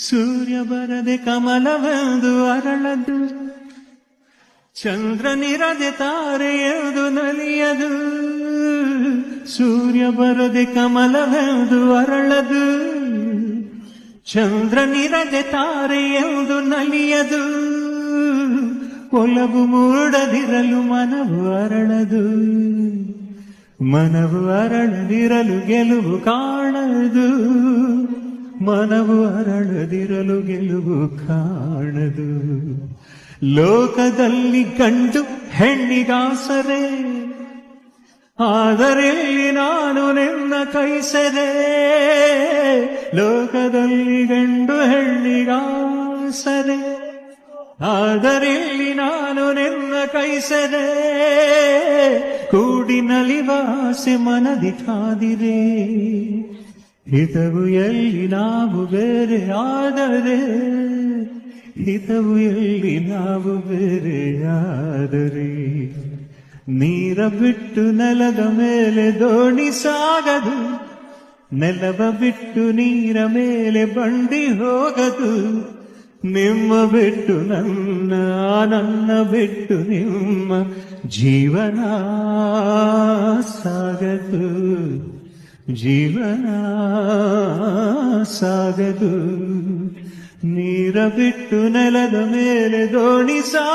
ಸೂರ್ಯ ಬರದೆ ಕಮಲವೆಂದು ಅರಳದು ಚಂದ್ರನಿರದೆ ತಾರೆಯದು ನಲಿಯದು ಸೂರ್ಯ ಬರದೆ ಕಮಲವೆಂದು ಅರಳದು ಚಂದ್ರನಿರದೆ ತಾರೆಯದು ನಲಿಯದು ಒಲವು ಮೂಡದಿರಲು ಮನವು ಅರಳದು ಮನವು ಅರಳದಿರಲು ಗೆಲುವು ಕಾಣದು. ಮನವು ಅರಳದಿರಲು ಗೆಲುವು ಕಾಣದು. ಲೋಕದಲ್ಲಿ ಗಂಡು ಹೆಣ್ಣಿಗಾಸರೆ, ಆದರೆ ನಾನು ನಿನ್ನ ಕೈಸರೆ ಲೋಕದಲ್ಲಿ ಗಂಡು ಹೆಣ್ಣಿಗಾಸರೆ, ಆದರೆ ನಾನು ಕೈಸರೆ ಕೂಡಿ ನಲಿವಾಸೆ ಮನದಿ ಕಾದಿರೆ. ಹಿತವು ಎಲ್ಲಿ ನಾವು ಬೇರೆ ಆದರೆ, ಹಿತವು ಎಲ್ಲಿ ನಾವು ಬೇರೆಯಾದರೆ ನೀರ ಬಿಟ್ಟು ನೆಲದ ಮೇಲೆ ದೋಣಿ ಸಾಗದು, ನೆಲವ ಬಿಟ್ಟು ನೀರ ಮೇಲೆ ಬಂಡಿ ಹೋಗದು. ನಿಮ್ಮ ಬಿಟ್ಟು ನನ್ನ ನನ್ನ ಬಿಟ್ಟು ನಿಮ್ಮ ಜೀವನ ಸಾಗದು ಜೀವನ ಸಾಗದು ನೀರ ಬಿಟ್ಟು ನೆಲದ ಮೇಲೆ ದೋಣಿ ಸಾ